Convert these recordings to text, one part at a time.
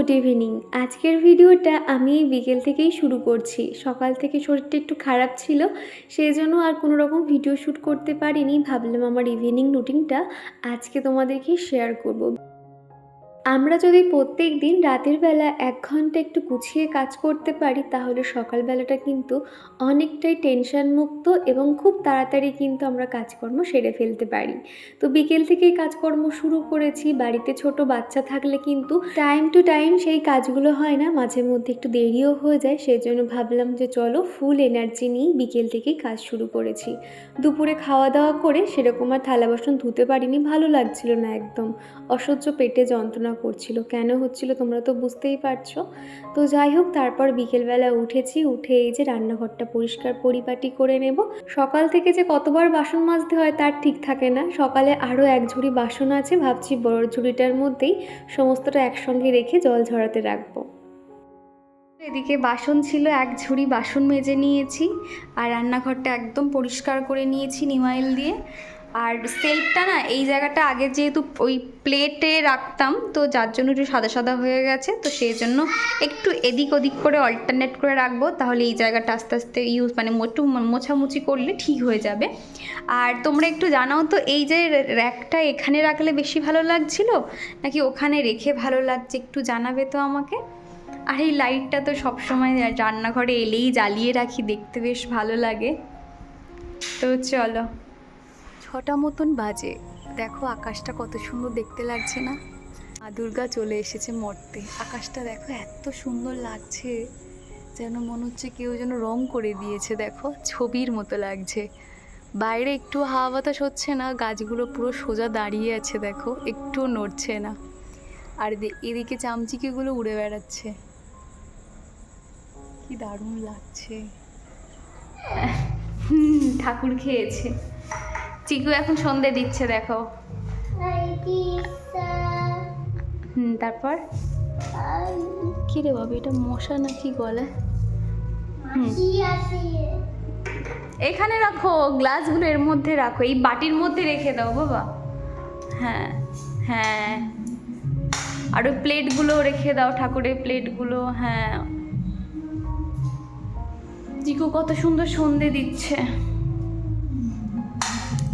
Good evening. আজকের ভিডিওটা আমি বিকেল থেকেই শুরু করছি। সকাল থেকে শরীরটা একটু খারাপ ছিল সেই জন্য আর কোনো রকম ভিডিও শ্যুট করতে পারিনি। ভাবলাম আমার ইভিনিং রুটিনটা আজকে তোমাদেরকে শেয়ার করব। আমরা যদি প্রত্যেক দিন রাতের বেলা এক ঘণ্টা একটু গুছিয়ে কাজ করতে পারি, তাহলে সকালবেলাটা কিন্তু অনেকটাই টেনশন মুক্ত এবং খুব তাড়াতাড়ি কিন্তু আমরা কাজকর্ম সেরে ফেলতে পারি। তো বিকেল থেকেই কাজকর্ম শুরু করেছি, বাড়িতে ছোট বাচ্চা থাকলে কিন্তু টাইম টু টাইম সেই কাজগুলো হয় না, মাঝে মধ্যে একটু দেরিও হয়ে যায় সেই জন্য ভাবলাম যে চলো ফুল এনার্জি নিয়েই বিকেল থেকেই কাজ শুরু করেছি। দুপুরে খাওয়া দাওয়া করে সেরকম আর থালা বাসন ধুতে পারিনি, ভালো লাগছিল না একদম। অসহ্য পেটে যন্ত্রণা করছিল, কেন হচ্ছিল তোমরা তো বুঝতেই পারছ। তো যাই হোক, তারপর বিকেলবেলা উঠেছি, উঠে এই যে রান্নাঘরটা পরিষ্কার পরিপাটি করে নেব। সকাল থেকে যে কতবার বাসন মাজতে হয় তার ঠিক থাকে না। সকালে আরও এক ঝুড়ি বাসন আছে, ভাবছি বড় ঝুড়িটার মধ্যেই সমস্তটা একসঙ্গে রেখে জল ঝরাতে রাখব। এদিকে বাসন ছিল, এক ঝুড়ি বাসন মেজে নিয়েছি, আর রান্নাঘরটা একদম পরিষ্কার করে নিয়েছি, নিমাইল দিয়ে। আর সেলফটা না, এই জায়গাটা আগে যেহেতু ওই প্লেটে রাখতাম, তো যার জন্য একটু সাদা সাদা হয়ে গেছে, তো সেই জন্য একটু এদিক ওদিক করে অল্টারনেট করে রাখব, তাহলে এই জায়গাটা আস্তে আস্তে ইউজ মানে একটু মোছামুছি করলে ঠিক হয়ে যাবে। আর তোমরা একটু জানাও তো, এই যে র্যাকটা এখানে রাখলে বেশি ভালো লাগছিল, নাকি ওখানে রেখে ভালো লাগছে, একটু জানাবে তো আমাকে? আর এই লাইটটা তো সবসময় রান্নাঘরে এলেই জ্বালিয়ে রাখি, দেখতে বেশ ভালো লাগে। তো চলো। ছটা মতন বাজে। দেখো আকাশটা কত সুন্দর দেখতে লাগছে না? মা দুর্গা চলে এসেছে মরতে। আকাশটা দেখো এত সুন্দর লাগছে, যেন মনে হচ্ছে কেউ যেন রং করে দিয়েছে। দেখো ছবির মতো লাগছে। বাইরে একটু হাওয়া বাতাস হচ্ছে না, গাছগুলো পুরো সোজা দাঁড়িয়ে আছে, দেখো একটুও নড়ছে না। আর এদিকে চামচিকেগুলো উড়ে বেড়াচ্ছে। কি দারুণ লাগছে। ঠাকুর খেয়েছে। চিকু এখন সন্ধে দিচ্ছে, দেখো। হুম, তারপর? কি রে বাবা, এটা মশা নাকি গলে? এখানে রাখো, গ্লাসগুলো এর মধ্যে রাখো, এই বাটির মধ্যে রেখে দাও, বাবা। হ্যাঁ হ্যাঁ। আর ওই প্লেটগুলো রেখে দাও, ঠাকুরের প্লেটগুলো হ্যাঁ। জিকু কত সুন্দর সন্ধে দিচ্ছে।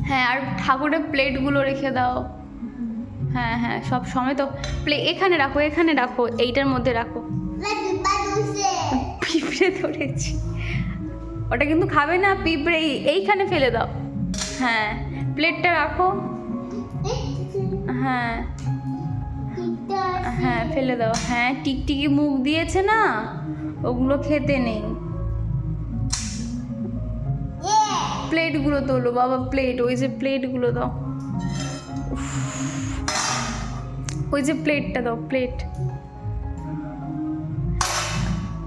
হ্যাঁ আর ঠাকুরের প্লেটগুলো রেখে দাও। হ্যাঁ হ্যাঁ সব সময় তো প্লে এখানে রাখো এখানে রাখো, এইটার মধ্যে রাখো। পিঁপড়ে ধরেছি। ওটা কিন্তু খাবে না, পিঁপড়ে এইখানে ফেলে দাও। হ্যাঁ প্লেটটা রাখো। হ্যাঁ। হ্যাঁ ফেলে দাও। হ্যাঁ টিকটিকি মুখ দিয়েছে না, ওগুলো খেতে নেই। প্লেটগুলো তোলো, বাবা প্লেট ওই যে প্লেটগুলো দাও। ওই যে প্লেটটা দাও প্লেট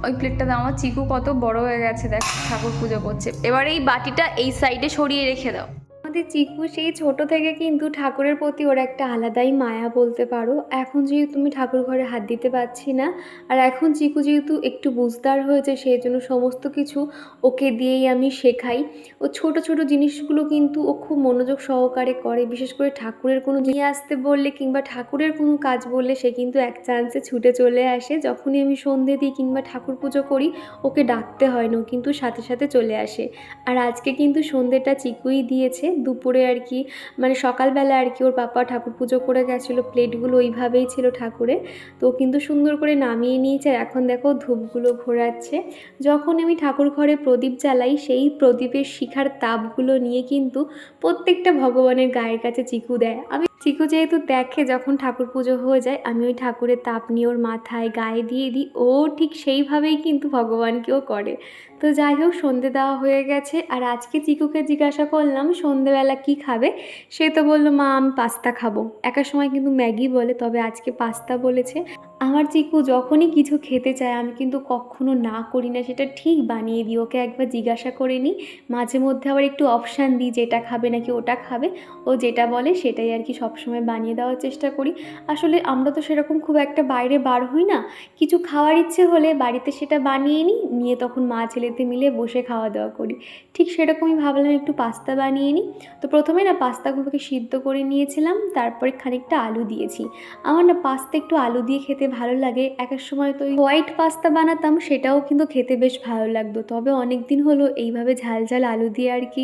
ওই প্লেটটা দাও, আমার চিকু কত বড় হয়ে গেছে, দেখ, ঠাকুর পুজো করছে। এবার এই বাটিটা এই সাইডে সরিয়ে রেখে দাও। আমাদের চিকু সেই ছোট থেকে কিন্তু ঠাকুরের প্রতি ওর একটা আলাদাই মায়া বলতে পারো। এখন যেহেতু তুমি ঠাকুর ঘরে হাত দিতে পারছি না, আর এখন চিকু যেহেতু একটু বুঝদার হয়েছে সেই জন্য সমস্ত কিছু ওকে দিয়েই আমি শেখাই। ও ছোট ছোট জিনিসগুলো কিন্তু ও খুব মনোযোগ সহকারে করে, বিশেষ করে ঠাকুরের কোনো নিয়ে আসতে বললে কিংবা ঠাকুরের কোনো কাজ বললে সে কিন্তু এক চান্সে ছুটে চলে আসে। যখনই আমি সন্ধে দিই কিংবা ঠাকুর পুজো করি, ওকে ডাকতে হয় না কিন্তু সাথে সাথে চলে আসে। আর আজকে কিন্তু সন্ধেটা চিকুই দিয়েছে। দুপুরে আর কি মানে সকালবেলা আর কি ওর পাপা ঠাকুর পুজো করে গেছিল, প্লেটগুলো ওইভাবেই ছিল ঠাকুরে। তো কিন্তু সুন্দর করে নামিয়ে নিয়েছে আর এখন দেখো ধূপগুলো ঘোরাচ্ছে। যখন আমি ঠাকুর ঘরে প্রদীপ জ্বালাই, সেই প্রদীপের শিখার তাপগুলো নিয়ে কিন্তু প্রত্যেকটা ভগবানের গায়ের কাছে চিকু দেয়। আমি চিকু যেহেতু দেখে যখন ঠাকুর পুজো হয়ে যায়, আমি ওই ঠাকুরের তাপ নিয়ে ওর মাথায় গায়ে দিয়ে দিই, ও ঠিক সেইভাবেই কিন্তু ভগবানকেও করে। তো যাই হোক, সন্ধে দেওয়া হয়ে গেছে। আর আজকে চিকুকে জিজ্ঞাসা করলাম, সন্ধেবেলা কি খাবে? সে তো বলল, মা, আমি পাস্তা খাব। একা সময় কিন্তু ম্যাগি বলে, তবে আজকে পাস্তা বলেছে। আমার চিকু যখনই কিছু খেতে চায়, আমি কিন্তু কখনো না করি না, সেটা ঠিক বানিয়ে দিই। ওকে একবার জিজ্ঞাসা করে নিই, মাঝে মধ্যে আবার একটু অপশান দিই যেটা খাবে নাকি ওটা খাবে। ও যেটা বলে সেটাই আর কি সবসময় বানিয়ে দেওয়ার চেষ্টা করি। আসলে আমরা তো সেরকম খুব একটা বাইরে বার হই না। কিছু খাওয়ার ইচ্ছে হলে বাড়িতে সেটা বানিয়ে নিই, নিয়ে তখন মা ছেলেতে মিলে বসে খাওয়া দাওয়া করি। ঠিক সেরকমই ভাবলাম একটু পাস্তা বানিয়ে নিই। তো প্রথমে না পাস্তাগুলোকে সিদ্ধ করে নিয়েছিলাম, তারপরে খানিকটা আলু দিয়েছি। আমার না পাস্তা একটু আলু দিয়ে খেতে ভালো লাগে। এক এক সময় তো হোয়াইট পাস্তা বানাতাম, সেটাও কিন্তু খেতে বেশ ভালো লাগতো। তবে অনেক দিন হলো এইভাবে ঝাল ঝাল আলু দিয়ে আর কি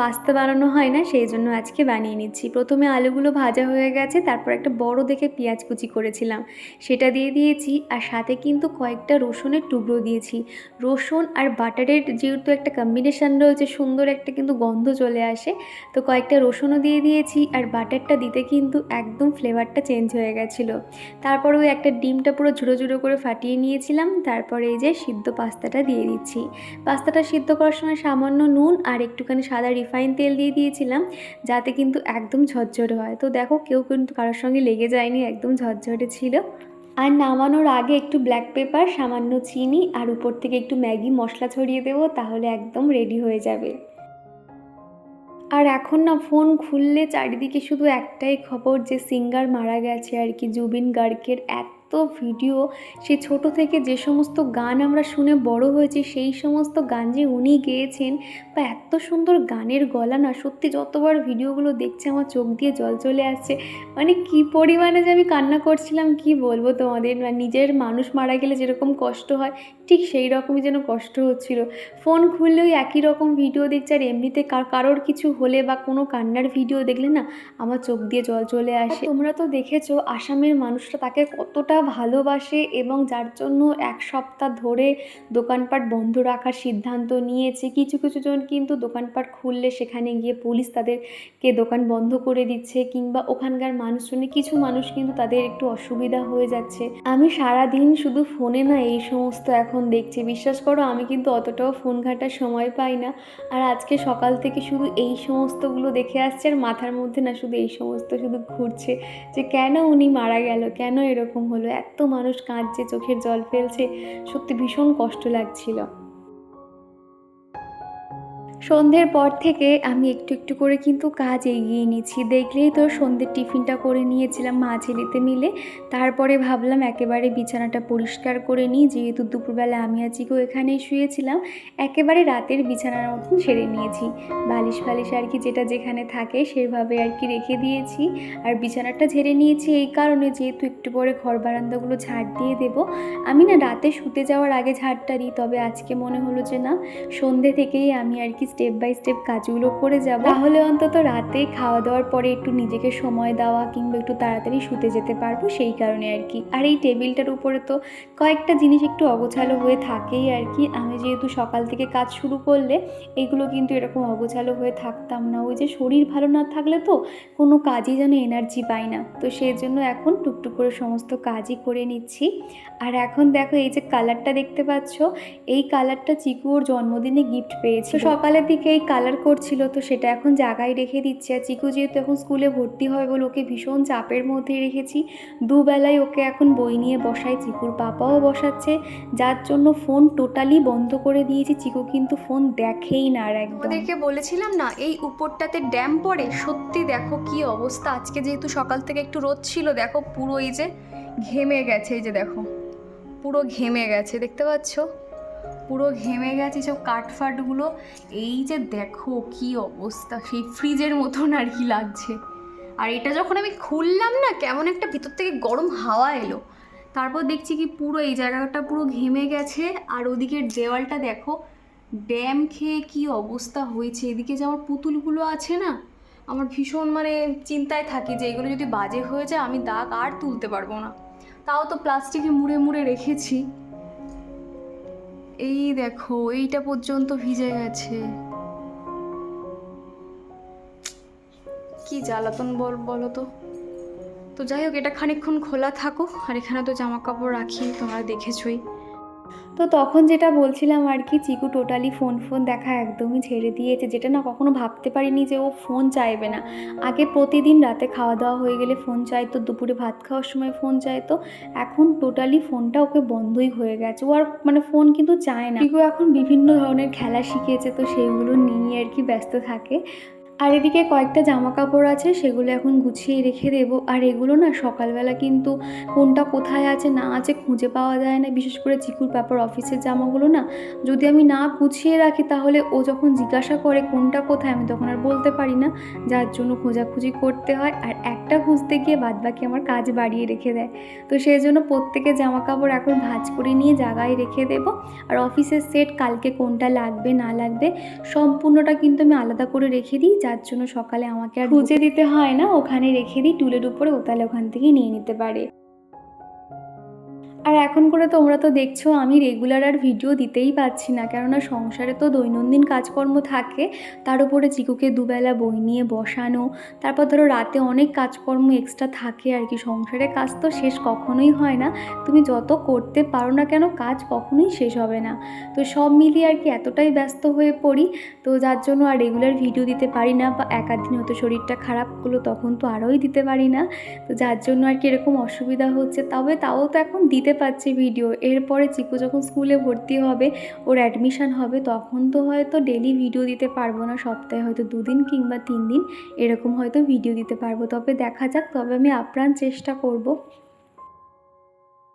পাস্তা বানানো হয় না, সেই জন্য আজকে বানিয়ে নিচ্ছি। প্রথমে আলুগুলো ভাজা হয়ে গেছে, তারপর একটা বড় দেখে পেঁয়াজ কুচি করেছিলাম। সেটা দিয়ে দিয়েছি, আর সাথে কিন্তু কয়েকটা রসুনের টুকরো দিয়েছি। রসুন আর বাটারের যেহেতু একটা কম্বিনেশান রয়েছে, সুন্দর একটা কিন্তু গন্ধ চলে আসে, তো কয়েকটা রসুনও দিয়ে দিয়েছি, আর বাটারটা দিতে কিন্তু একদম ফ্লেভারটা চেঞ্জ হয়ে গেছিল। তারপর ওই একটা ডিমটা পুরো ঝুড়ো ঝুড়ো করে ফাটিয়ে নিয়েছিলাম। তারপরে এই যে সিদ্ধ পাস্তাটা দিয়ে দিচ্ছি। পাস্তাটা সিদ্ধ করার সময় সামান্য নুন আর একটুখানি সাদা রিফাইন তেল দিয়ে দিয়েছিলাম, যাতে কিন্তু একদম ঝরঝরে হয়। তো দেখো, কেউ কিন্তু কারোর সঙ্গে লেগে যায়নি, একদম ঝরঝরে ছিল। আর নামানোর আগে একটু ব্ল্যাক পেপার সামান্য চিনি আর উপর থেকে একটু ম্যাগি মশলা ছড়িয়ে দেবো, তাহলে একদম রেডি হয়ে যাবে। আর এখন না, ফোন খুললে চারিদিকে শুধু একটাই খবর যে সিঙ্গার মারা গেছে আর কি, জুবিন গার্গের এত ভিডিও, সে ছোট থেকে যে সমস্ত গান আমরা শুনে বড় হয়েছি, সেই সমস্ত গান যে উনি গেয়েছেন, বা এত সুন্দর গানের গলা না, সত্যি যতবার ভিডিওগুলো দেখছে আমার চোখ দিয়ে জল চলে আসছে। মানে কি পরিমাণে যে আমি কান্না করছিলাম, কি বলব তোমাদের? মানে নিজের মানুষ মারা গেলে যেরকম কষ্ট হয়, ঠিক সেই রকমই যেন কষ্ট হচ্ছিল। ফোন খুললেও একই রকম ভিডিও দেখছে, আর এমনিতে কার- কারোর কিছু হলে বা কোনো কান্নার ভিডিও দেখলে না, আমার চোখ দিয়ে জল চলে আসে। তোমরা তো দেখেছ, আসামের মানুষরা তাকে কতটা ভালোবাসে এবং যার জন্য এক সপ্তাহ ধরে দোকানপাট বন্ধ রাখার সিদ্ধান্ত নিয়েছে। কিছু কিছু জন কিন্তু দোকানপাট খুললে সেখানে গিয়ে পুলিশ তাদেরকে দোকান বন্ধ করে দিচ্ছে কিংবা ওখানকার মানুষজনে কিছু মানুষ কিন্তু তাদের একটু অসুবিধা হয়ে যাচ্ছে। আমি সারা দিন শুধু ফোনে না এই সমস্ত এখন দেখছি। বিশ্বাস করো, আমি কিন্তু অতটাও ফোন ঘাটার সময় পাই না। আর আজকে সকাল থেকে শুধু এই সমস্তগুলো দেখে আসছে আর মাথার মধ্যে না শুধু এই সমস্ত শুধু ঘুরছে যে কেন উনি মারা গেল, কেন এরকম হলো? এত মানুষ কাঁদছে চোখের জল ফেলছে। সত্যি ভীষণ কষ্ট লাগছিল। সন্ধ্যের পর থেকে আমি একটু একটু করে কিন্তু কাজ এগিয়ে নিচ্ছি। দেখলেই তো সন্ধ্যের টিফিনটা করে নিয়েছিলাম মা ছেলেতে মিলে। তারপরে ভাবলাম একেবারে বিছানাটা পরিষ্কার করে নিই। যেহেতু দুপুরবেলা আমি চিকু এখানেই শুয়েছিলাম, একেবারে রাতের বিছানার মতন সেরে নিয়েছি। বালিশ ফালিশ আর কি যেটা যেখানে থাকে সেভাবে আর কি রেখে দিয়েছি। আর বিছানাটা ঝেড়ে নিয়েছি এই কারণে যেহেতু একটু পরে ঘর বারান্দাগুলো ঝাড় দিয়ে দেব। আমি না রাতে শুতে যাওয়ার আগে ঝাড়টা দিই, তবে আজকে মনে হলো যে না, সন্ধে থেকেই আমি আর কি স্টেপ বাই স্টেপ কাজগুলো করে যাব। তাহলে অন্তত রাতে খাওয়া দাওয়ার পরে একটু নিজেকে সময় দেওয়া কিংবা একটু তাড়াতাড়ি শুতে যেতে পারব সেই কারণে আর কি। আর এই টেবিলটার উপরে তো কয়েকটা জিনিস একটু অগোছালো হয়ে থাকেই আর কি। আমি যেহেতু সকাল থেকে কাজ শুরু করলে এগুলো কিন্তু এরকম অগোছালো হয়ে থাকতাম না। ওই যে শরীর ভালো না থাকলে তো কোনো কাজই যেন এনার্জি পাই না। তো সেই জন্য এখন টুকটুক করে সমস্ত কাজই করে নিচ্ছি। আর এখন দেখো এই যে কালারটা দেখতে পাচ্ছ, এই কালারটা চিকু ওর জন্মদিনে গিফট পেয়েছে। তো সকালের দিকে এই কালার করছিল, তো সেটা এখন জায়গায় রেখে দিচ্ছে। আর চিকু যেহেতু এখন স্কুলে ভর্তি হবে বলে ওকে ভীষণ চাপের মধ্যে রেখেছি। দুবেলায় ওকে এখন বই নিয়ে বসাই চিকুর পাপাও বসাচ্ছে। যার জন্য ফোন টোটালি বন্ধ করে দিয়েছি। চিকু কিন্তু ফোন দেখেই না আর একদম। ওদেরকে বলেছিলাম না, এই উপরটাতে ড্যাম পড়ে। সত্যি দেখো কি অবস্থা। আজকে যেহেতু সকাল থেকে একটু রোদ ছিল, দেখো পুরো এই যে ঘেমে গেছে, এই যে দেখো। পুরো ঘেমে গেছে, দেখতে পাচ্ছ? পুরো ঘেমে গেছে সব কাঠফাটগুলো এই যে দেখো কি অবস্থা, সেই ফ্রিজের মতন আর কি লাগছে। আর এটা যখন আমি খুললাম না, কেমন একটা ভিতর থেকে গরম হাওয়া এলো। তারপর দেখছি কি পুরো এই জায়গাটা পুরো ঘেমে গেছে। আর ওদিকের দেওয়ালটা দেখো, ড্যাম খেয়ে কি অবস্থা হয়েছে। এদিকে যে আমার পুতুলগুলো আছে না, আমার ভীষণ মানে চিন্তায় থাকি যে এগুলো যদি বাজে হয়ে যায়, আমি দাগ আর তুলতে পারব না। তাও তো প্লাস্টিকে মুড়ে মুড়ে রেখেছি। এই দেখো, এইটা পর্যন্ত ভিজে গেছে। কি জ্বালাতন বল, বলো তো। তো যাই হোক, এটা খানিকক্ষণ খোলা থাকো আর এখানে তো জামা কাপড় রাখি, তোমরা দেখেছই। তো তখন যেটা বলছিলাম আর কি, চিকু টোটালি ফোন ফোন দেখা একদমই ছেড়ে দিয়েছে, যেটা না কখনো ভাবতে পারিনি যে ও ফোন চাইবে না। আগে প্রতিদিন রাতে খাওয়া দাওয়া হয়ে গেলে ফোন চাইতো, দুপুরে ভাত খাওয়ার সময় ফোন চাইতো, এখন টোটালি ফোনটা ওকে বন্ধই হয়ে গেছে। ও আর মানে ফোন কিন্তু চায় না। চিকু এখন বিভিন্ন ধরনের খেলা শিখেছে, তো সেইগুলো নিয়ে আর কি ব্যস্ত থাকে। আর এদিকে কয়েকটা জামা কাপড় আছে, সেগুলো এখন গুছিয়ে রেখে দেবো। আর এগুলো না সকালবেলা কিন্তু কোনটা কোথায় আছে, না আছে খুঁজে পাওয়া যায় না। বিশেষ করে চিকুর ব্যাপার অফিসের জামাগুলো না যদি আমি না গুছিয়ে রাখি, তাহলে ও যখন জিজ্ঞাসা করে কোনটা কোথায়, আমি তখন আর বলতে পারি না। যার জন্য খোঁজাখুঁজি করতে হয় আর একটা খুঁজতে গিয়ে বাদবাকি আমার কাজ বাড়িয়ে রেখে দেয়। তো সেই জন্য প্রত্যেকের জামা কাপড় এখন ভাঁজ করে নিয়ে জায়গায় রেখে দেবো। আর অফিসের সেট কালকে কোনটা লাগবে, না লাগবে, সম্পূর্ণটা কিন্তু আমি আলাদা করে রেখে দিই। যার জন্য সকালে আমাকে আর খুঁজে দিতে হয় না, ওখানে রেখে দিই, টুলের উপরে ও তাহলে ওখান থেকে নিয়ে নিতে পারে। আর এখন করে তোমরা তো দেখছ, আমি রেগুলার আর ভিডিও দিতেই পাচ্ছি না। কেননা সংসারে তো দৈনন্দিন কাজকর্ম থাকে, তার উপরে চিকুকে দুবেলা বই নিয়ে বসানো, তারপর ধরো রাতে অনেক কাজকর্ম এক্সট্রা থাকে আর কি। সংসারে কাজ তো শেষ কখনোই হয় না, তুমি যত করতে পারো না কেন কাজ কখনোই শেষ হবে না। তো সব মিলিয়ে আর কি এতটাই ব্যস্ত হয়ে পড়ি, তো যার জন্য আর রেগুলার ভিডিও দিতে পারি না, বা এক আধ দিন হয়তো শরীরটা খারাপ করল তখন তো আরোই দিতে পারি না। তো যার জন্য আর কি এরকম অসুবিধা হচ্ছে, তবে তাও তো এখন দিতে পারছি ভিডিও এরপরে চিকু যখন স্কুলে ভর্তি হবে, ওর অ্যাডমিশান হবে, তখন তো হয়তো ডেলি ভিডিও দিতে পারব না, সপ্তাহে হয়তো দুদিন কিংবা তিন দিন এরকম হয়তো ভিডিও দিতে পারব। তবে দেখা যাক, তবে আমি আপ্রাণ চেষ্টা করব।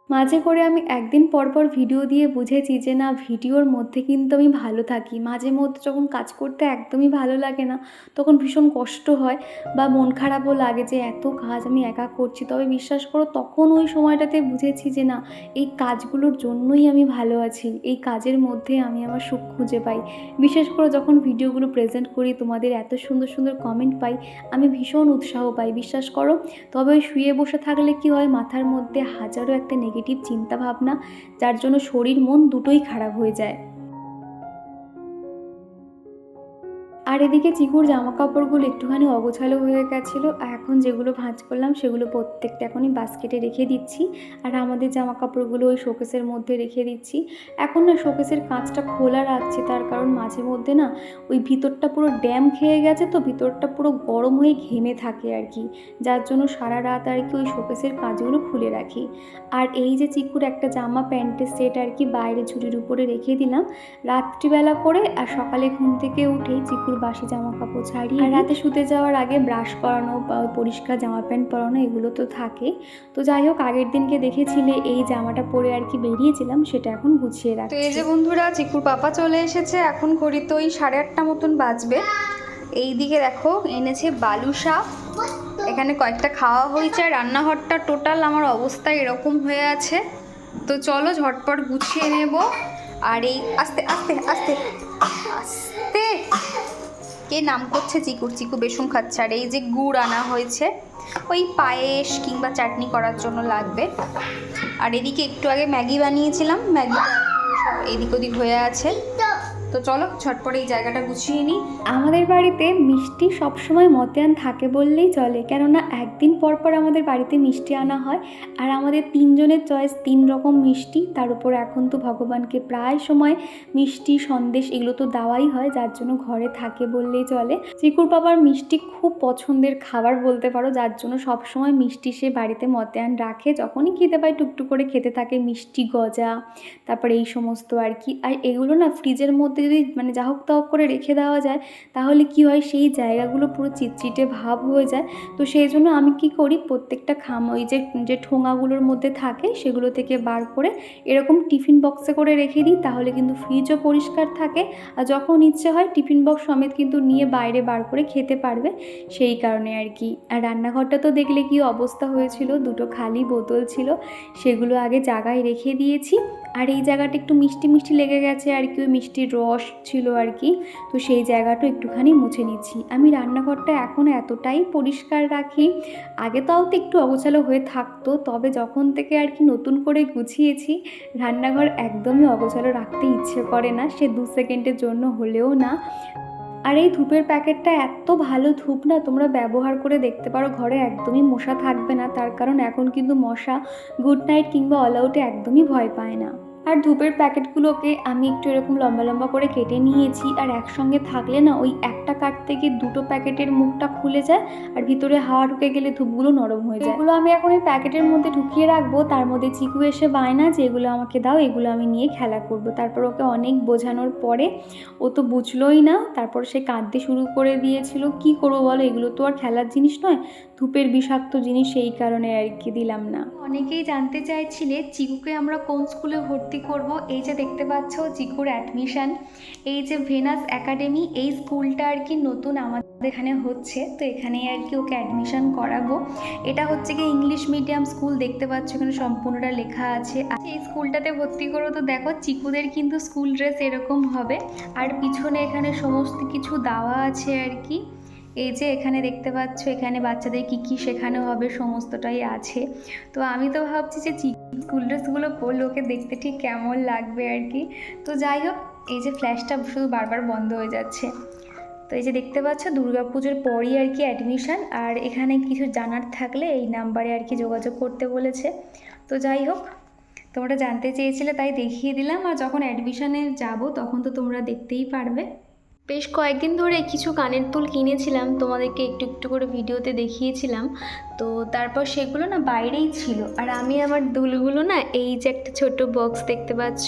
মাঝে করে আমি একদিন পর পর ভিডিও দিয়ে বুঝেছি যে না, ভিডিওর মধ্যে কিন্তু আমি ভালো থাকি। মাঝে মধ্যে যখন কাজ করতে একদমই ভালো লাগে না, তখন ভীষণ কষ্ট হয় বা মন খারাপও লাগে যে এত কাজ আমি একা করছি। তবে বিশ্বাস করো, তখন ওই সময়টাতে বুঝেছি যে না, এই কাজগুলোর জন্যই আমি ভালো আছি। এই কাজের মধ্যে আমি আমার সুখ খুঁজে পাই। বিশেষ করে যখন ভিডিওগুলো প্রেজেন্ট করি, তোমাদের এত সুন্দর সুন্দর কমেন্ট পাই, আমি ভীষণ উৎসাহ পাই। বিশ্বাস করো, তবে শুয়ে বসে থাকলে কি হয়, মাথার মধ্যে হাজারো একটা নেগেটিভ চিন্তা ভাবনা যার জন্য শরীর মন দুটোই খারাপ হয়ে যায়। আর এদিকে চিকুর জামা কাপড়গুলো একটুখানি অগোছালো হয়ে গেছিল এখন যেগুলো ভাঁজ করলাম সেগুলো প্রত্যেকটা এখনই বাস্কেটে রেখে দিচ্ছি, আর আমাদের জামা কাপড়গুলো ওই শোকেসের মধ্যে রেখে দিচ্ছি। এখন না শোকেসের কাঁচটা খোলা রাখছি, তার কারণ মাঝে মধ্যে না ওই ভিতরটা পুরো ড্যাম খেয়ে গেছে তো, ভিতরটা পুরো গরম হয়ে ঘেমে থাকে আর কি। যার জন্য সারা রাত আর কি ওই শোকেসের কাঁচগুলো খুলে রাখি। আর এই যে চিকুর একটা জামা প্যান্টের সেট আর কি বাইরে ঝুড়ির উপরে রেখে দিলাম, রাত্রিবেলা করে আর সকালে ঘুম থেকে উঠেই চিকুর বাসি জামা কাপড় ছাড়িয়ে আর রাতে শুতে যাওয়ার আগে ব্রাশ করানো বা পরিষ্কার জামা প্যান্ট পরানো এগুলো তো থাকে। তো যাই হোক আগের দিনকে দেখেছিলে এই জামাটা পরে আর কি বেরিয়েছিলাম সেটা এখন গুছিয়ে তো এই যে বন্ধুরা চিকুর পাপা চলে এসেছে এখন ঘড়ি তো ওই সাড়ে আটটা মতন বাজবে। এই দিকে দেখো এনেছে বালুশা এখানে কয়েকটা খাওয়া হয়েছে আর রান্নাঘরটা টোটাল আমার অবস্থা এরকম হয়ে আছে। তো চলো ঝটপট গুছিয়ে নেব। আর এই আস্তে আস্তে আস্তে আস্তে। কে নাম করছে, চিকুর চিকু বেসন খাচ্ছে, আর এই যে গুড় আনা হয়েছে, ওই পায়েস কিংবা চাটনি করার জন্য লাগবে। আর এদিকে একটু আগে ম্যাগি বানিয়েছিলাম, ম্যাগি এদিক ওদিক হয়ে আছে। তো চলো ঝটপট এই জায়গাটা গুছিয়ে নিই। আমাদের বাড়িতে মিষ্টি সবসময় মতিয়ান থাকে বললেই চলে, কেননা একদিন পর পর আমাদের বাড়িতে মিষ্টি আনা হয়, আর আমাদের তিনজনের চয়েস তিন রকম মিষ্টি, তার উপর এখন তো ভগবানকে প্রায় সময় মিষ্টি, সন্দেশ এগুলো তো দেওয়াই হয়, যার জন্য ঘরে থাকে বললেই চলে। চিকুর বাবার মিষ্টি খুব পছন্দের খাবার বলতে পারো, যার জন্য সব সময় মিষ্টি সে বাড়িতে মতিয়ান রাখে, যখনই খেতে পায় টুকটুক করে খেতে থাকে মিষ্টি গজা, তারপরে এই সমস্ত আর কি, আর এগুলো না ফ্রিজের মধ্যে যদি মানে যা হোক তা হোক করে রেখে দেওয়া যায়, তাহলে কি হয়? সেই জায়গাগুলো পুরো চিটচিটে ভাব হয়ে যায়। তো সেই জন্য আমি কি করি? প্রত্যেকটা খাম, ওই যে যে ঠোঙাগুলোর মধ্যে থাকে, সেগুলো থেকে বার করে এরকম টিফিন বক্সে করে রেখে দিই, তাহলে কিন্তু ফ্রিজও পরিষ্কার থাকে। আর যখন ইচ্ছে হয়, টিফিন বক্স সমেত কিন্তু নিয়ে বাইরে বার করে খেতে পারবে। সেই কারণে আর কি। আর রান্নাঘরটা তো দেখলে কি অবস্থা হয়েছিল? দুটো খালি বোতল ছিল, সেগুলো আগে জায়গায় রেখে দিয়েছি। আর এই জায়গাটা একটু মিষ্টি মিষ্টি লেগে গেছে, আর কি, ওই মিষ্টির রস ছিল আর কি, তো সেই জায়গাটা একটুখানি মুছে নিচ্ছি। আমি রান্নাঘরটা এখন এতটাই পরিষ্কার রাখি, আগে তাও তো একটু অগোছালো হয়ে থাকতো, তবে যখন থেকে আর কি নতুন করে গুছিয়েছি, রান্নাঘর একদমই অগোছালো রাখতে ইচ্ছে করে না, সে দু সেকেন্ডের জন্য হলেও না। আর এই ধূপের প্যাকেটটা এত ভালো ধূপ না, তোমরা ব্যবহার করে দেখতে পারো, ঘরে একদমই মশা থাকবে না, তার কারণ এখন কিন্তু মশা গুড নাইট কিংবা অল আউটে একদমই ভয় পায় না। আর ধূপের প্যাকেটগুলোকে আমি একটু এরকম লম্বা লম্বা করে কেটে নিয়েছি। আর একসঙ্গে থাকলে না ওই একটা কাটতে গিয়ে দুটো প্যাকেটের মুখটা খুলে যায় আর ভিতরে হাওয়া ঢুকে গেলে ধূপগুলো নরম হয়ে যায়। এগুলো আমি এখন এই প্যাকেটের মধ্যে ঢুকিয়ে রাখব। তার মধ্যে চিকু এসে বায়না যে এগুলো আমাকে দাও, এগুলো আমি নিয়ে খেলা করব। তারপর ওকে অনেক বোঝানোর পরে ও তো বুঝলোই না। তারপর সে কাঁদতে শুরু করে দিয়েছিল, কি করব বলো? এগুলো তো আর খেলার জিনিস নয়। ধূপের বিষাক্ত জিনিস সেই কারণে আর কি দিলাম না। অনেকেই জানতে চাইছিলে, চিকুকে আমরা কোন স্কুলে ভর্তি করব। এই যে দেখতে পাচ্ছ চিকুর অ্যাডমিশান এই যে ভেনাস একাডেমি এই স্কুলটা আর কি নতুন আমাদের এখানে হচ্ছে। তো এখানেই আর কি ওকে অ্যাডমিশন করাবো। এটা হচ্ছে কি ইংলিশ মিডিয়াম স্কুল দেখতে পাচ্ছ এখানে সম্পূর্ণটা লেখা আছে। এই স্কুলটাতে ভর্তি করো তো দেখো চিকুদের কিন্তু স্কুল ড্রেস এরকম হবে। আর পিছনে এখানে সমস্ত কিছু দেওয়া আছে আর কি। এই যে এখানে দেখতে পাচ্ছ, এখানে বাচ্চাদের কি কি শেখানো হবে, সমস্তটাই আছে। তো আমি তো ভাবছি যে স্কুল ড্রেসগুলো পরলে ওকে দেখতে ঠিক কেমন লাগবে আর কি। তো যাই হোক, এই যে ফ্ল্যাশটা শুধু বারবার বন্ধ হয়ে যাচ্ছে। তো এই যে দেখতে পাচ্ছ দুর্গাপুজোর পরই আর কি অ্যাডমিশান আর এখানে কিছু জানার থাকলে এই নাম্বারে আর কি যোগাযোগ করতে বলেছে। তো যাই হোক, তোমরা জানতে চেয়েছিলে তাই দেখিয়ে দিলাম, আর যখন অ্যাডমিশানে যাব তখন তো তোমরা দেখতেই পারবে। বেশ কয়েকদিন ধরে কিছু কানের দুল কিনেছিলাম, তোমাদেরকে একটু একটু করে ভিডিওতে দেখিয়েছিলাম। তো তারপর সেগুলো না বাইরেই ছিল। আর আমি আমার দুলগুলো না এই যে একটা ছোট বক্স দেখতে পাচ্ছ,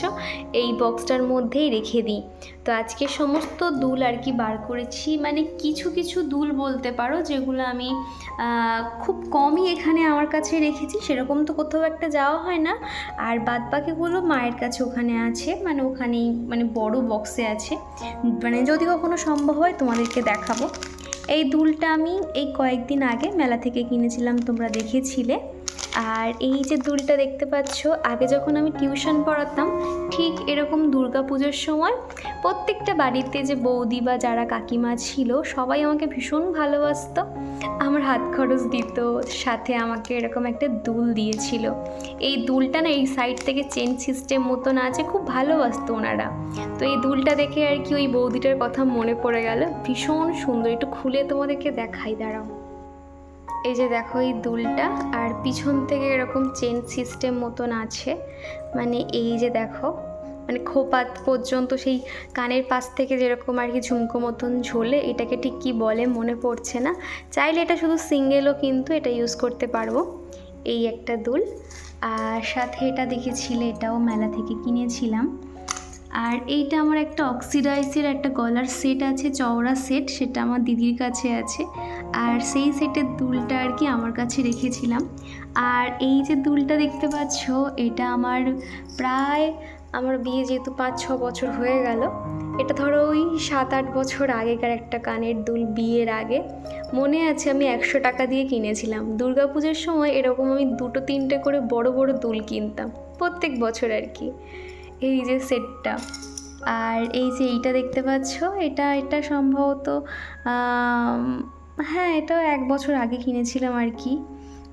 এই বক্সটার মধ্যেই রেখে দিই। তো আজকে সমস্ত দুল আর কি বার করেছি। মানে কিছু কিছু দুল বলতে পারো যেগুলো আমি খুব কমই এখানে আমার কাছে রেখেছি। সেরকম তো কোথাও একটা যাওয়া হয় না। আর বাদ বাকিগুলো মায়ের কাছে ওখানে আছে। মানে ওখানেই মানে বড় বক্সে আছে। মানে যদি কখনো সম্ভব হয় তোমাদেরকে দেখাবো। এই দুলটা আমি এই কয়েকদিন আগে মেলা থেকে কিনেছিলাম তোমরা দেখেছিলে। আর এই যে দুলটা দেখতে পাচ্ছ, আগে যখন আমি টিউশন পড়াতাম, ঠিক এরকম দুর্গা পুজোর সময় প্রত্যেকটা বাড়িতে যে বৌদি বা যারা কাকিমা ছিল, সবাই আমাকে ভীষণ ভালোবাসতো। আমার হাত খরচ দিত, সাথে আমাকে এরকম একটা দুল দিয়েছিল। এই দুলটা না এই সাইড থেকে চেন সিস্টেম মতন আছে, খুব ভালোবাসতো ওনারা। তো এই দুলটা দেখে আর কি ওই বৌদিটার কথা মনে পড়ে গেল। ভীষণ সুন্দর, একটু খুলে তোমাদেরকে দেখাই, দাঁড়াও। এই যে দেখো এই দুলটা, আর পিছন থেকে এরকম চেন সিস্টেম মতন আছে। মানে এই যে দেখো মানে খোপা পর্যন্ত সেই কানের পাশ থেকে যেরকম আর কি ঝুমকো মতন ঝোলে, এটাকে ঠিক কী বলে মনে পড়ছে না। চাইলে এটা শুধু সিঙ্গেলও কিন্তু এটা ইউজ করতে পারব, এই একটা দুল। আর সাথে এটা দেখেছিলে, এটাও মেলা থেকে কিনেছিলাম। আর এইটা আমার একটা অক্সিডাইসের একটা গলার সেট আছে, চওড়া সেট, সেটা আমার দিদির কাছে আছে। আর সেই সেটের দুলটা আর কি আমার কাছে রেখেছিলাম। আর এই যে দুলটা দেখতে পাচ্ছ, এটা আমার প্রায় আমার বিয়ে যেহেতু পাঁচ, ছ বছর হয়ে গেল, এটা ধরো ওই সাত, আট বছর আগেকার একটা কানের দুল বিয়ের আগে। মনে আছে আমি একশো টাকা দিয়ে কিনেছিলাম। দুর্গাপুজোর সময় এরকম আমি দুটো, তিনটে করে বড় বড় দুল কিনতাম, প্রত্যেক বছর আর কি। এই যে সেটটা। আর এই যে এইটা দেখতে পাচ্ছ, এটা এটা সম্ভবত হ্যাঁ এটাও এক বছর আগে কিনেছিলাম আর কি।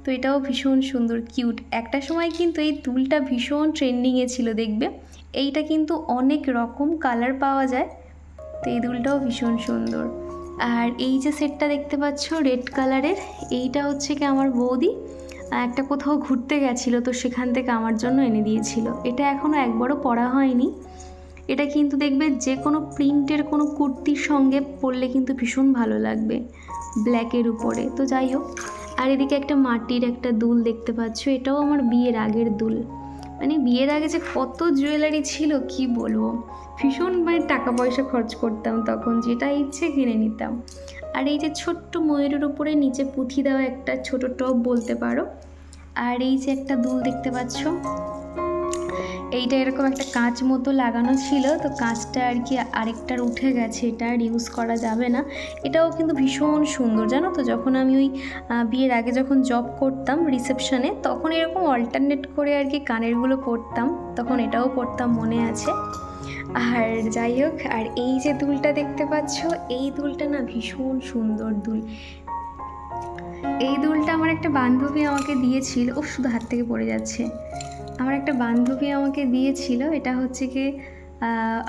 তো এটাও ভীষণ সুন্দর, কিউট। একটা সময় কিন্তু এই দুলটা ভীষণ ট্রেন্ডিংয়ে ছিল, দেখবে? এইটা কিন্তু অনেক রকম কালার পাওয়া যায়, তো এই দুলটাও ভীষণ সুন্দর। আর এই যে সেটটা দেখতে পাচ্ছ, রেড কালারের, এইটা হচ্ছে কি আমার বৌদি? একটা কোথাও ঘুরতে গেছিল তো সেখান থেকে আমার জন্য এনে দিয়েছিল। এটা এখনও একবারও পরা হয়নি। এটা কিন্তু দেখবে যে কোনো প্রিন্টের কোনো কুর্তির সঙ্গে পরলে কিন্তু ভীষণ ভালো লাগবে ব্ল্যাকের উপরে। তো যাই হোক, আর এদিকে একটা মাটির একটা দুল দেখতে পাচ্ছ, এটাও আমার বিয়ের আগের দুল। মানে বিয়ের আগে যে কত জুয়েলারি ছিল, কি বলব? ভীষণ মানে টাকা পয়সা খরচ করতাম তখন, যেটা ইচ্ছে কিনে নিতাম। আর এই যে ছোট্ট ময়ূরের উপরে নিচে পুঁথি দেওয়া একটা ছোট টপ বলতে পারো, আর এই যে একটা দুল দেখতে পাচ্ছ, এইটা এরকম একটা কাঁচ মতো লাগানো ছিল, তো কাঁচটা আর কি আরেকটার উঠে গেছে, এটা আর ইউজ করা যাবে না। এটাও কিন্তু ভীষণ সুন্দর, জানো তো, যখন আমি ওই বিয়ের আগে যখন জব করতাম রিসেপশনে তখন এরকম অল্টারনেট করে আর কি কানেরগুলো পরতাম, তখন এটাও পরতাম, মনে আছে। আর যাই হোক, আর এই যে দুলটা দেখতে পাচ্ছ, এই দুলটা না ভীষণ সুন্দর দুল। এই দুলটা আমার একটা বান্ধবী আমাকে দিয়েছিল ও শুধু হাত থেকে পড়ে যাচ্ছে। আমার একটা বান্ধবী আমাকে দিয়েছিল, এটা হচ্ছে কি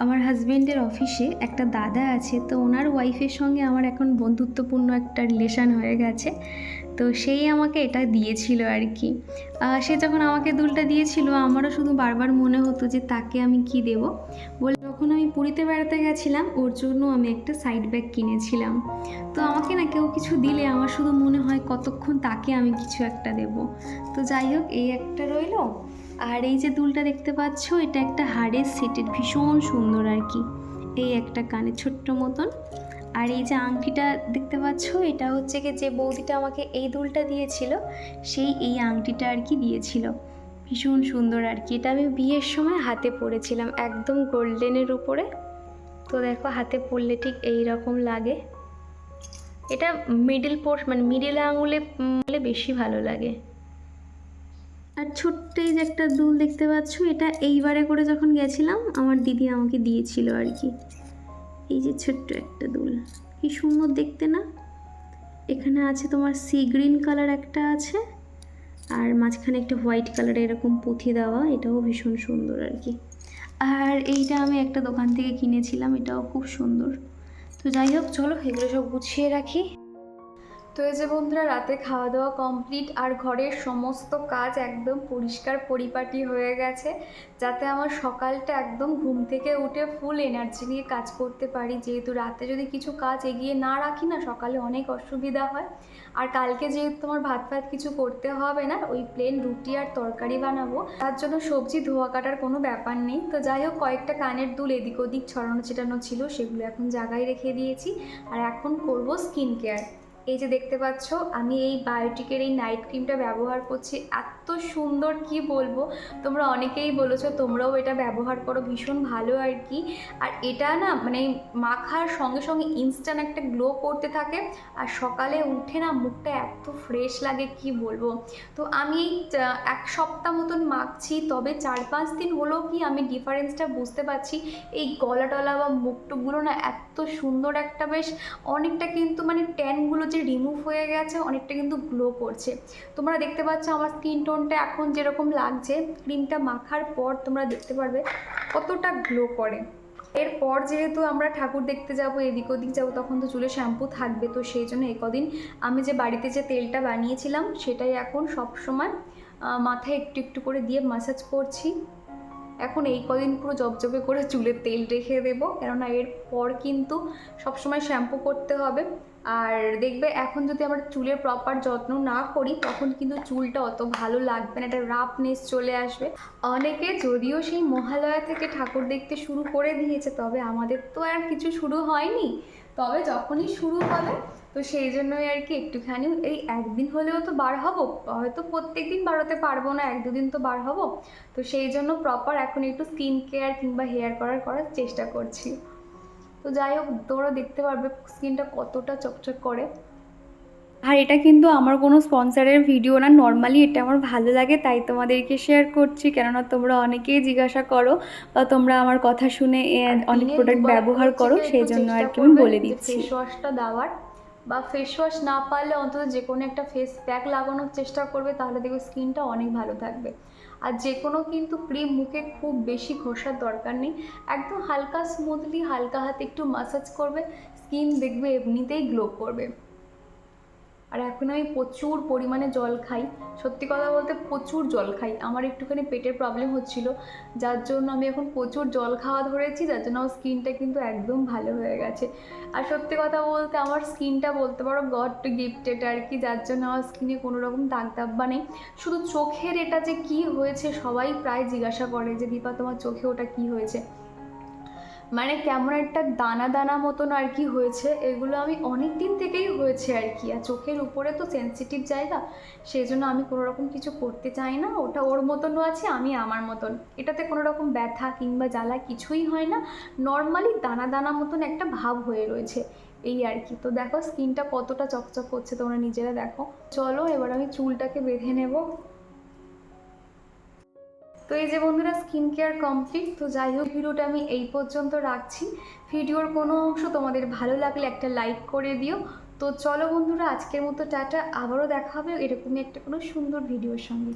আমার হাজবেন্ডের অফিসে একটা দাদা আছে, তো ওনার ওয়াইফের সঙ্গে আমার এখন বন্ধুত্বপূর্ণ একটা রিলেশন হয়ে গেছে। তো সেই আমাকে এটা দিয়েছিল আর কি। সে যখন আমাকে দুলটা দিয়েছিল, আমারও শুধু বারবার মনে হতো যে তাকে আমি কি দেব। বলে যখন আমি পুরীতে বেড়াতে গেছিলাম, ওর জন্য আমি একটা সাইড ব্যাগ কিনেছিলাম। তো আমাকে না কেউ কিছু দিলে আমার শুধু মনে হয় কতক্ষণ তাকে আমি কিছু একটা দেব। তো যাই হোক, এই একটা রইল। আর এই যে দুলটা দেখতে পাচ্ছ, এটা একটা হাড়ের সেটের ভীষণ সুন্দর আর কি। এই একটা কানে ছোট্ট মতন। আর এই যে আংটিটা দেখতে পাচ্ছ, এটা হচ্ছে কি যে বৌদিটা আমাকে এই দুলটা দিয়েছিল, সেই এই আংটিটা আর কি দিয়েছিল। ভীষণ সুন্দর আর কি। এটা আমি বিয়ের সময় হাতে পরেছিলাম, একদম গোল্ডেনের উপরে। তো দেখো, হাতে পরলে ঠিক এই রকম লাগে। এটা মিডিল পোর্স মানে মিডিল আঙুলে বেশি ভালো লাগে। আর ছোট্ট এই যে একটা দুল দেখতে পাচ্ছ, এটা এইবারে করে যখন গেছিলাম, আমার দিদি আমাকে দিয়েছিল আর কি। এই যে ছোট্ট একটা দুল। কি সুন্দর দেখতে না? এখানে আছে তোমার সি গ্রিন কালার একটা আছে, আর মাঝখানে একটা হোয়াইট কালারের এরকম পুঁথি দেওয়া, এটাও ভীষণ সুন্দর আর কি। আর এইটা আমি একটা দোকান থেকে কিনেছিলাম, এটাও খুব সুন্দর। তো যাই হোক, চলো এগুলো সব গুছিয়ে রাখি। তো এই যে বন্ধুরা, রাতে খাওয়া দাওয়া কমপ্লিট আর ঘরের সমস্ত কাজ একদম পরিষ্কার পরিপাটি হয়ে গেছে, যাতে আমার সকালটা একদম ঘুম থেকে উঠে ফুল এনার্জি নিয়ে কাজ করতে পারি। যেহেতু রাতে যদি কিছু কাজ এগিয়ে না রাখি না, সকালে অনেক অসুবিধা হয়। আর কালকে যেহেতু তোমার ভাত ভাত কিছু করতে হবে না, ওই প্লেন রুটি আর তরকারি বানাবো। তার জন্য সবজি ধোয়া কাটার কোনো ব্যাপার নেই। তো যাই হোক, কয়েকটা কানের দুল এদিক ওদিক ছড়ানো ছিটানো ছিল, সেগুলো এখন জায়গায় রেখে দিয়েছি। আর এখন করব স্কিন কেয়ার এই যে দেখতে পাচ্ছ, আমি এই বায়োটিকের এই নাইট ক্রিমটা ব্যবহার করছি। এত সুন্দর, কি বলব? তোমরা অনেকেই বলেছ, তোমরাও এটা ব্যবহার করো, ভীষণ ভালো আর কি। আর এটা না মানে মাখার সঙ্গে সঙ্গে ইনস্ট্যান্ট একটা গ্লো করতে থাকে। আর সকালে উঠে না মুখটা এত ফ্রেশ লাগে, কি বলব? তো আমি এক সপ্তাহ মতন মাখছি, তবে চার পাঁচ দিন হলেও কি আমি ডিফারেন্সটা বুঝতে পারছি। এই গলা টলা বা মুখ টুকগুলো না এত সুন্দর একটা বেশ, অনেকটা কিন্তু মানে ট্যানগুলো যে রিমুভ হয়ে গেছে, অনেকটা কিন্তু গ্লো করছে। তোমরা দেখতে পাচ্ছ আমার স্কিন টোনটা এখন যেরকম লাগছে ক্রিমটা মাখার পর তোমরা দেখতে পারবে কতটা গ্লো করে। এরপর যেহেতু আমরা ঠাকুর দেখতে যাব, এদিক ওদিক যাব, তখন তো চুলে শ্যাম্পু থাকবে, তো সেই জন্য একদিন আমি যে বাড়িতে যে তেলটা বানিয়েছিলাম, সেটাই এখন সব সময় মাথায় একটু একটু করে দিয়ে মাসাজ করছি। এখন এই কদিন পুরো জবজবে করে চুলের তেল রেখে দেবো, কেননা এরপর কিন্তু সবসময় শ্যাম্পু করতে হবে। আর দেখবে এখন যদি আমরা চুলের প্রপার যত্ন না করি, তখন কিন্তু চুলটা অত ভালো লাগবে না, একটা রাফনেস চলে আসবে। অনেকে যদিও সেই মহালয়া থেকে ঠাকুর দেখতে শুরু করে দিয়েছে, তবে আমাদের তো আর কিছু শুরু হয়নি। তবে যখনই শুরু হবে, তো সেই জন্যই আর কি একটুখানি এই একদিন হলেও তো বার হব, হয়তো প্রত্যেক দিন বাড়াতে পারব না, এক দুদিন তো বার হব। তো সেই জন্য প্রপার এখন একটু স্কিন কেয়ার কিংবা হেয়ার করার করার চেষ্টা করছি। তো যাই হোক তোমরা দেখতে পারবে স্কিনটা কতটা চকচক করে। আর এটা কিন্তু আমার কোনো স্পন্সারের ভিডিও না নর্মালি এটা আমার ভালো লাগে তাই তোমাদেরকে শেয়ার করছি। কেননা তোমরা অনেকেই জিজ্ঞাসা করো বা তোমরা আমার কথা শুনে অনেক প্রোডাক্ট ব্যবহার করো সেই জন্য আর কি আমি বলে দিচ্ছি। ফেস ওয়াশটা দেওয়ার বা ফেস ওয়াশ না পারলে অন্তত যে কোনো একটা ফেস প্যাক লাগানোর চেষ্টা করবে তাহলে দেখবে স্কিনটা অনেক ভালো থাকবে। আর যে কোনো কিন্তু ক্রিম মুখে খুব বেশি ঘষার দরকার নেই। একদম হালকা স্মুথলি হালকা হাতে একটু মাসাজ করবে স্কিন দেখবে এমনিতেই গ্লো করবে। আর এখন আমি প্রচুর পরিমাণে জল খাই। সত্যি কথা বলতে প্রচুর জল খাই। আমার একটুখানি পেটের প্রবলেম হচ্ছিল। যার জন্য আমি এখন প্রচুর জল খাওয়া ধরেছি, যার জন্য আমার স্কিনটা কিন্তু একদম ভালো হয়ে গেছে। আর সত্যি কথা বলতে আমার স্কিনটা বলতে পারো গড গিফটেড আর কি, যার জন্য আমার স্কিনে কোনো রকম দাগ দাব্বা নেই। শুধু চোখের এটা যে কি হয়েছে সবাই প্রায় জিজ্ঞাসা করে যে, দীপা, তোমার চোখে ওটা কি হয়েছে? মানে কেমন একটা দানা দানা মতন আর কি হয়েছে, এগুলো আমি অনেক দিন থেকেই হয়েছে আর কি। আর চোখের উপরে তো সেনসিটিভ জায়গা, সেই জন্য আমি কোনো রকম কিছু করতে চাই না, ওটা ওর মতনও আছে, আমি আমার মতন। এটাতে কোনো রকম ব্যথা কিংবা জ্বালা কিছুই হয় না নর্মালি দানা দানা মতন একটা ভাব হয়ে রয়েছে, এই আর কি। তো দেখো স্কিনটা কতটা চকচক করছে, তোমরা নিজেরা দেখো। চলো, এবার আমি চুলটাকে বেঁধে নেব। তো এই যে বন্ধুরা স্কিন কেয়ার কমপ্লিট তো যাই হোক, ভিডিওটা আমি এই পর্যন্ত রাখছি। ভিডিওর কোনো অংশ তোমাদের ভালো লাগলে একটা লাইক করে দিও। তো চলো বন্ধুরা, আজকের মতো টাটা। আবারও দেখা হবে এরকমই একটা কোনো সুন্দর ভিডিওর সঙ্গে।